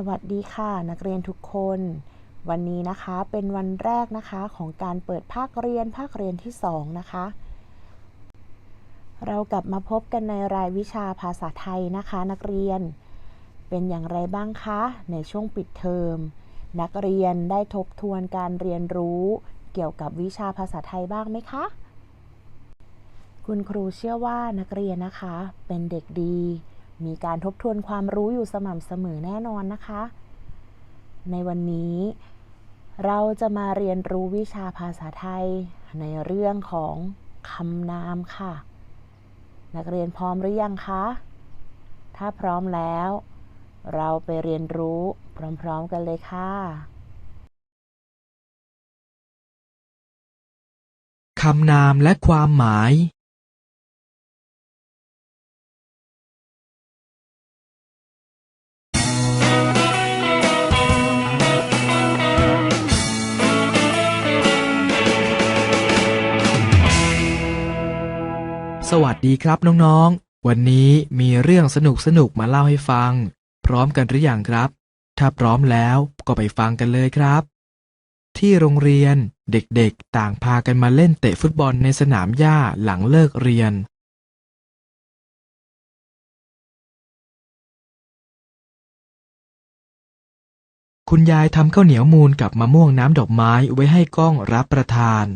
สวัสดีค่ะนักเรียนทุกคน วันนี้นะคะเป็นวันแรกนะคะของการเปิดภาคเรียนภาคเรียนที่ 2 นะคะ เรากลับมาพบกันในรายวิชาภาษาไทยนะคะ นักเรียนเป็นอย่างไรบ้างคะ ในช่วงปิดเทอม นักเรียนได้ทบทวนการเรียนรู้เกี่ยวกับวิชาภาษาไทยบ้างไหมคะ คุณครูเชื่อว่านักเรียนนะคะเป็นเด็กดี มีการทบทวนความรู้อยู่สม่ำเสมอแน่นอนนะคะ ในวันนี้เราจะมาเรียนรู้วิชาภาษาไทยในเรื่องของคำนามค่ะ นักเรียนพร้อมหรือยังคะ ถ้าพร้อมแล้ว เราไปเรียนรู้พร้อมๆกันเลยค่ะคำนามและความหมาย ดีครับน้องๆ วันนี้มีเรื่องสนุกๆมาเล่าให้ฟัง พร้อมกันหรือยังครับ ถ้าพร้อมแล้วก็ไปฟังกันเลยครับ ที่โรงเรียนเด็กๆ ต่างพากันมาเล่นเตะฟุตบอลในสนามหญ้าหลังเลิกเรียน คุณยายทำข้าวเหนียวมูนกับมะม่วงน้ำดอกไม้ไว้ให้ก้องรับประทาน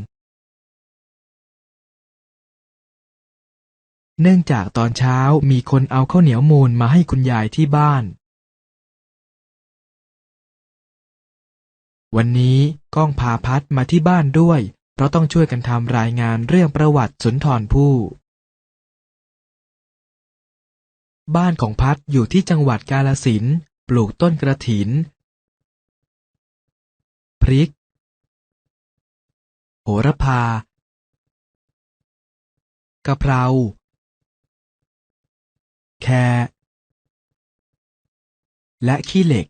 เนื่องจากตอนเช้ามีคนเอาข้าวเหนียวมูนมาให้คุณยายที่บ้าน วันนี้ก้องพาพัดมาที่บ้านด้วย เพราะต้องช่วยกันทำรายงานเรื่องประวัติสุนทรภู่บ้านของพัดอยู่ที่จังหวัดกาฬสินปลูกต้นกระถิน พริก โหระพากะเพรา แครและขี้เหล็ก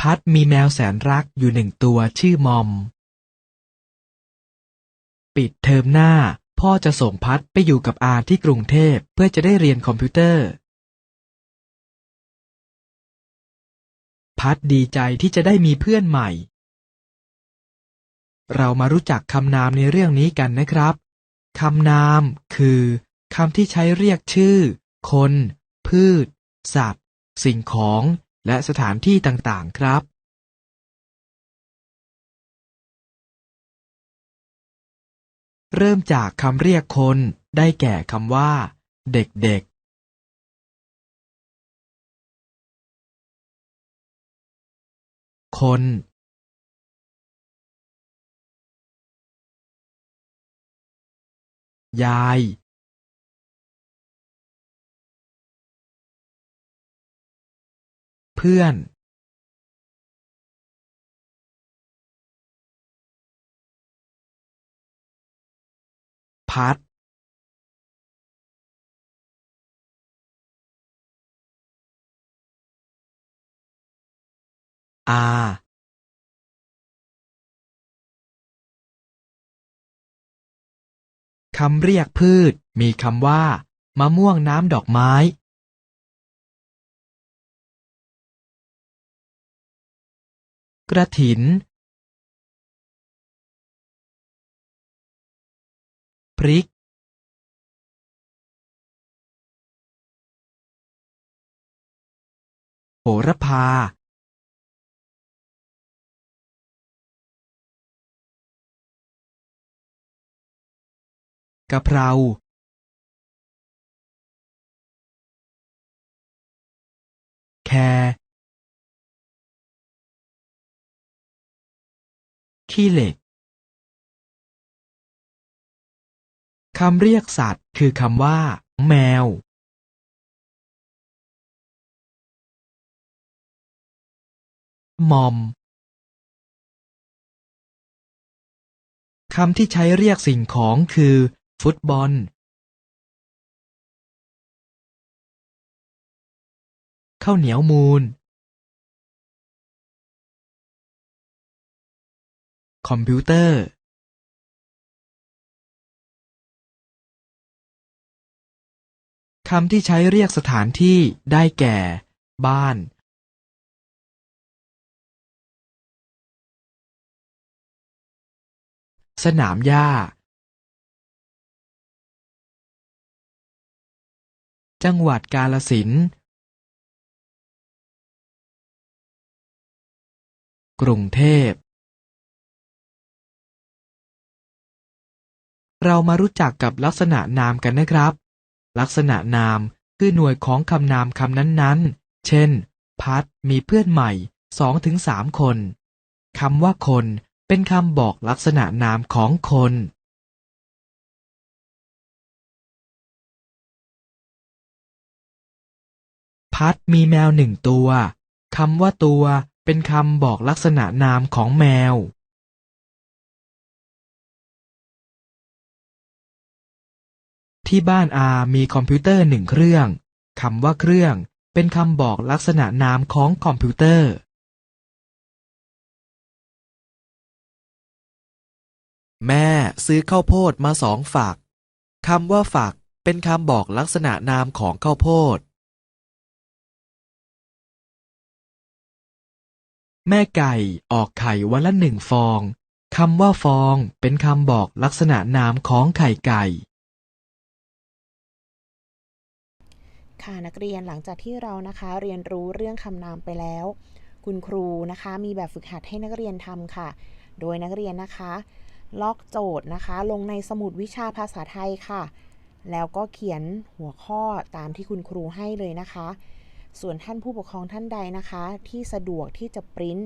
พัดมีแมวแสนรักอยู่หนึ่งตัวชื่อมอม ปิดเทอมหน้า พ่อจะส่งพัดไปอยู่กับอาที่กรุงเทพเพื่อจะได้เรียนคอมพิวเตอร์ พัดดีใจที่จะได้มีเพื่อนใหม่ เรามารู้จักคำนามในเรื่องนี้กันนะครับ คำนาม คือคำที่ใช้เรียกชื่อ คน พืช สัตว์ สิ่งของ และสถานที่ต่างๆ ครับ เริ่มจากคำเรียกคน ได้แก่คำว่า เด็กๆคน ยายเพื่อน พัด อา คำเรียกพืช มีคำว่า มะม่วงน้ำดอกไม้ กระถิน พริก โหระพา กะเพราแคขี้เหล็ก คำเรียกสัตว์คือคำว่า แมว มอม คำที่ใช้เรียกสิ่งของคือ ฟุตบอลข้าวเหนียวมูนคอมพิวเตอร์ คำที่ใช้เรียกสถานที่ได้แก่ บ้าน สนามหญ้า จังหวัดกาฬสินธุ์กรุงเทพ เรามารู้จักกับลักษณะนามกันนะครับ ลักษณะนามคือหน่วยของคำนามคำนั้นๆ เช่น พัดมีเพื่อนใหม่สองถึงสามคน คำว่าคนเป็นคำบอกลักษณะนามของคน พัดมีแมวหนึ่งตัวคำว่าตัวเป็นคำบอกลักษณะนามของแมว ที่บ้านอามีคอมพิวเตอร์หนึ่งเครื่องคำว่าเครื่อง เป็นคำบอกลักษณะนามของคอมพิวเตอร์ แม่ซื้อข้าวโพดมาสองฝักคำว่าฝักเป็นคำบอกลักษณะนามของข้าวโพด แม่ไก่ออกไข่วันละหนึ่งฟอง คำว่าฟองเป็นคำบอกลักษณะนามของไข่ไก่ ค่ะนักเรียนหลังจากที่เรานะคะเรียนรู้เรื่องคำนามไปแล้ว คุณครูนะคะมีแบบฝึกหัดให้นักเรียนทำค่ะ โดยนักเรียนนะคะ ลอกโจทย์นะคะ ลงในสมุดวิชาภาษาไทยค่ะ แล้วก็เขียนหัวข้อตามที่คุณครูให้เลยนะคะ ส่วนท่านผู้ปกครองท่านใดนะคะ ที่สะดวกที่จะปริ้น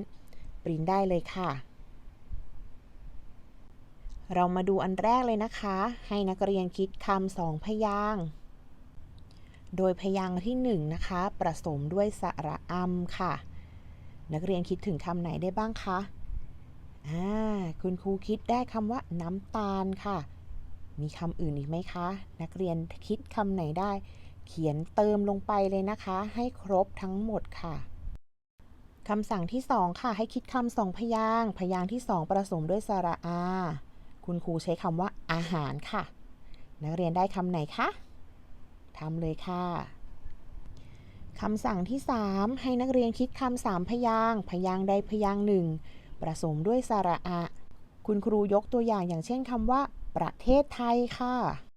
ปริ้นได้เลยค่ะ เรามาดูอันแรกเลยนะคะ ให้นักเรียนคิดคำสองพยางค์โดยพยางค์ที่หนึ่งนะคะประสมด้วยสระอัมค่ะ นักเรียนคิดถึงคำไหนได้บ้างคะอ่าคุณครูคิดได้คำว่าน้ำตาลค่ะ มีคำอื่นอีกไหมคะ นักเรียนคิดคำไหนได้ เขียนเติมลงไปเลยนะคะ ให้ครบทั้งหมดค่ะคำสั่งที่สองค่ะ ให้คิดคำสองพยางพยางที่สองประสมด้วยสระอา คุณครูใช้คำว่าอาหารค่ะ นักเรียนได้คำไหนคะทำเลยค่ะคำสั่งที่ 3 ให้นักเรียนคิดคำสามพยางพยางใดพยางหนึ่งประสมด้วยสระอะ คุณครูยกตัวอย่างอย่างเช่นคำว่า ประเทศไทยค่ะ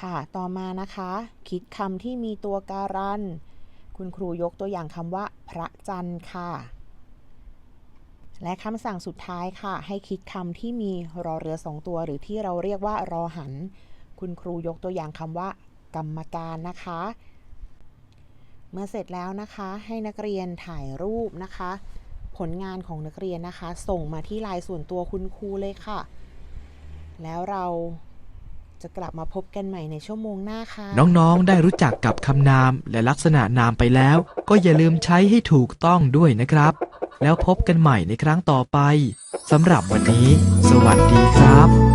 ค่ะ ต่อมานะคะ คิดคำที่มีตัวการัน คุณครูยกตัวอย่างคำว่า พระจันทร์ค่ะ และคำสั่งสุดท้ายค่ะ ให้คิดคำที่มีรอเรือสองตัวหรือที่เราเรียกว่ารอหัน คุณครูยกตัวอย่างคำว่า กรรมการนะคะ เมื่อเสร็จแล้วนะคะ ให้นักเรียนถ่ายรูปนะคะ ผลงานของนักเรียนนะคะ ส่งมาที่ไลน์ส่วนตัวคุณครูเลยค่ะ แล้วเรา จะกลับมาพบกันใหม่ในชั่วโมงหน้าค่ะ น้องๆ ได้รู้จักกับคำนามและลักษณะนามไปแล้ว ก็อย่าลืมใช้ให้ถูกต้องด้วยนะครับ แล้วพบกันใหม่ในครั้งต่อไปสำหรับวันนี้ สวัสดีครับ